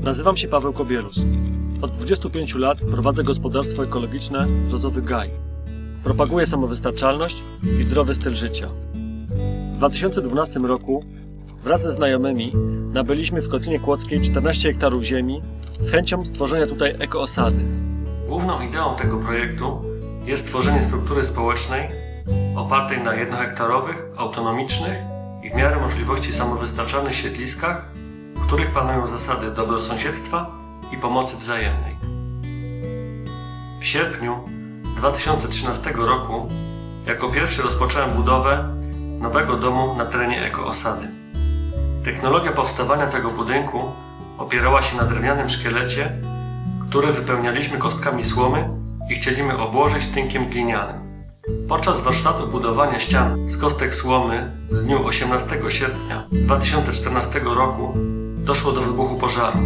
Nazywam się Paweł Kobielus. Od 25 lat prowadzę gospodarstwo ekologiczne Brzozowy Gaj. Propaguję samowystarczalność i zdrowy styl życia. W 2012 roku wraz ze znajomymi nabyliśmy w Kotlinie Kłodzkiej 14 hektarów ziemi z chęcią stworzenia tutaj ekoosady. Główną ideą tego projektu jest stworzenie struktury społecznej opartej na jednohektarowych, autonomicznych i w miarę możliwości samowystarczalnych siedliskach, których panują zasady dobrosąsiedztwa i pomocy wzajemnej. W sierpniu 2013 roku jako pierwszy rozpocząłem budowę nowego domu na terenie ekoosady. Technologia powstawania tego budynku opierała się na drewnianym szkielecie, który wypełnialiśmy kostkami słomy i chcieliśmy obłożyć tynkiem glinianym. Podczas warsztatu budowania ścian z kostek słomy w dniu 18 sierpnia 2014 roku doszło do wybuchu pożaru.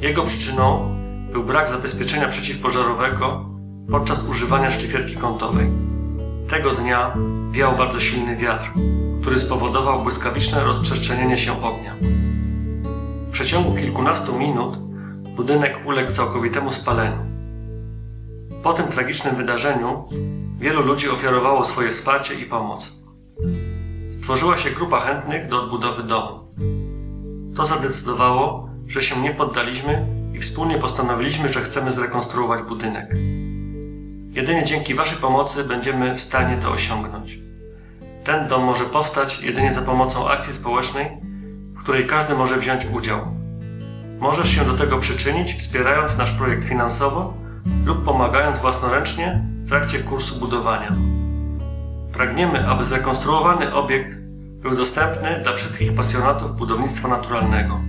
Jego przyczyną był brak zabezpieczenia przeciwpożarowego podczas używania szlifierki kątowej. Tego dnia wiał bardzo silny wiatr, który spowodował błyskawiczne rozprzestrzenienie się ognia. W przeciągu kilkunastu minut budynek uległ całkowitemu spaleniu. Po tym tragicznym wydarzeniu wielu ludzi ofiarowało swoje wsparcie i pomoc. Stworzyła się grupa chętnych do odbudowy domu. To zadecydowało, że się nie poddaliśmy i wspólnie postanowiliśmy, że chcemy zrekonstruować budynek. Jedynie dzięki Waszej pomocy będziemy w stanie to osiągnąć. Ten dom może powstać jedynie za pomocą akcji społecznej, w której każdy może wziąć udział. Możesz się do tego przyczynić, wspierając nasz projekt finansowo lub pomagając własnoręcznie w trakcie kursu budowania. Pragniemy, aby zrekonstruowany obiekt był dostępny dla wszystkich pasjonatów budownictwa naturalnego.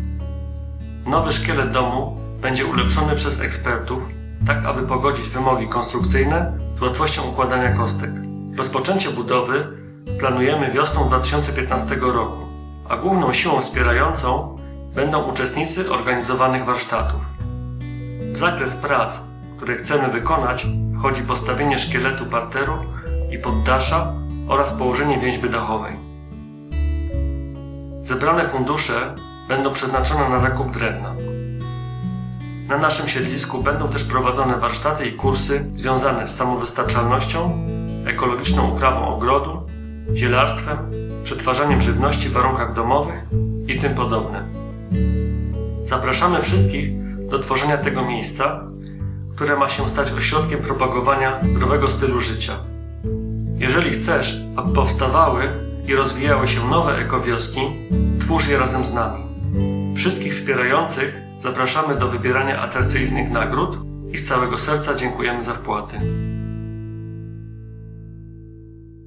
Nowy szkielet domu będzie ulepszony przez ekspertów, tak aby pogodzić wymogi konstrukcyjne z łatwością układania kostek. Rozpoczęcie budowy planujemy wiosną 2015 roku, a główną siłą wspierającą będą uczestnicy organizowanych warsztatów. W zakres prac, które chcemy wykonać, wchodzi postawienie szkieletu parteru i poddasza oraz położenie więźby dachowej. Zebrane fundusze będą przeznaczone na zakup drewna. Na naszym siedlisku będą też prowadzone warsztaty i kursy związane z samowystarczalnością, ekologiczną uprawą ogrodu, zielarstwem, przetwarzaniem żywności w warunkach domowych i tym podobne. Zapraszamy wszystkich do tworzenia tego miejsca, które ma się stać ośrodkiem propagowania zdrowego stylu życia. Jeżeli chcesz, aby powstawały i rozwijały się nowe ekowioski, twórz je razem z nami. Wszystkich wspierających zapraszamy do wybierania atrakcyjnych nagród i z całego serca dziękujemy za wpłaty.